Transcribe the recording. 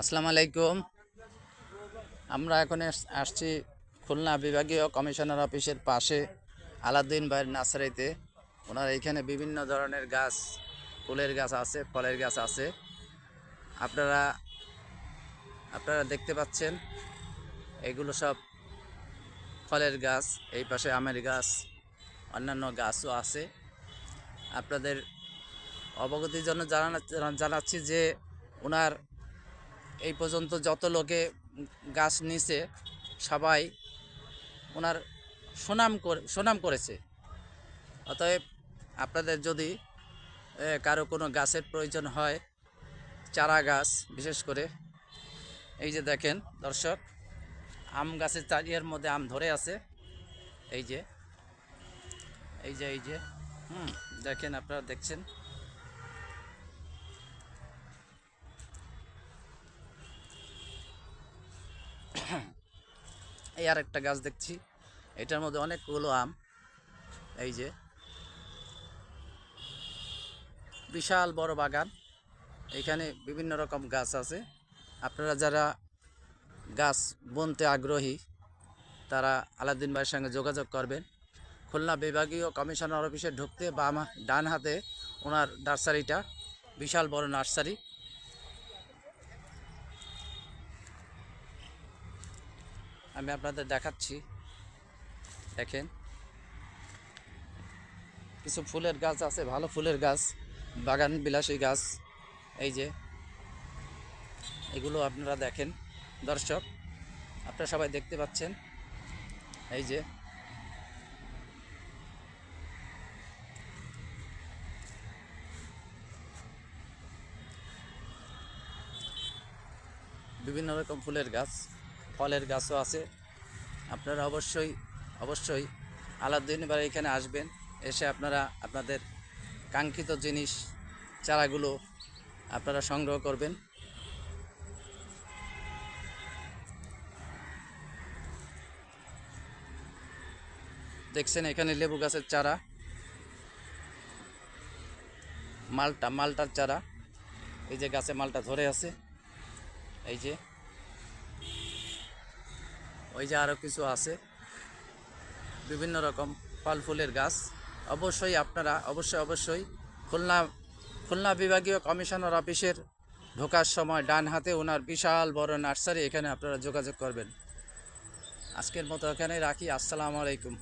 আসসালামু আলাইকুম। আমরা এখন আসছি খুলনা বিভাগীয় কমিশনার অফিসের পাশে আলাউদ্দিন ভাইয়ের নার্সারিতে। ওনার এখানে বিভিন্ন ধরনের গাছ, ফুলের গাছ আছে, ফলের গাছ আছে। আপনারা আপনারা দেখতে পাচ্ছেন, এগুলো সব ফলের গাছ, এই পাশে আমের গাছ, অন্যান্য গাছও আছে। আপনাদের অবগতির জন্য জানা জানাচ্ছি যে ওনার এই পর্যন্ত যত লোকে গাছ নিছে, সবাই ওনার সুনাম করে, সুনাম করেছে। অতএব আপনাদের যদি কারও কোনো গাছের প্রয়োজন হয়, চারা গাছ, বিশেষ করে, এই যে দেখেন, দর্শক, আম গাছের চারিয়ার মধ্যে আম ধরে আছে। এই যে এই যে এই যে, হুম, দেখেন আপনারা দেখছেন। এই আর একটা গাছ দেখছি। এটার মধ্যে অনেকগুলো আম। এই যে। বিশাল বড় বাগান। এখানে বিভিন্ন রকম গাছ আছে। আপনারা যারা গাছ বুনতে আগ্রহী, তারা আলাউদ্দিন ভাইয়ের সঙ্গে যোগাযোগ করবেন। খুলনা বিভাগীয় কমিশনার অফিসে ঢুকতে বাম ডান হাতে ওনার নার্সারিটা, বিশাল বড় নার্সারি। আমি আপনাদের দেখাচ্ছি। দেখেন। কিছু ফুলের গাছ আছে, ভালো ফুলের গাছ, বাগান বিলাসী গাছ। এই যে, এগুলো আপনারা দেখেন। দর্শক, আপনারা সবাই দেখতে পাচ্ছেন। এই যে, বিভিন্ন রকম ফুলের গাছ। ফলের গাছও আছে। আপনারা অবশ্যই অবশ্যই আলাউদ্দিন এবার এখানে আসবেন। এসে আপনারা আপনাদের কাঙ্ক্ষিত জিনিস, চারাগুলো আপনারা সংগ্রহ করবেন। দেখছেন এখানে লেবু গাছের চারা। মালটা, মালটার চারা। এই যে গাছে মালটা ধরে আছে। এই যে ওই যে আরও কিছু আছে। বিভিন্ন রকম ফল ফুলের গাছ। অবশ্যই আপনারা, অবশ্যই অবশ্যই খুলনা খুলনা বিভাগীয় কমিশনার অফিসের ঢোকার সময় ডান হাতে ওনার বিশাল বড় নার্সারি, এখানে আপনারা যোগাযোগ করবেন। আজকের মতো এখানে রাখি। আসসালামু আলাইকুম।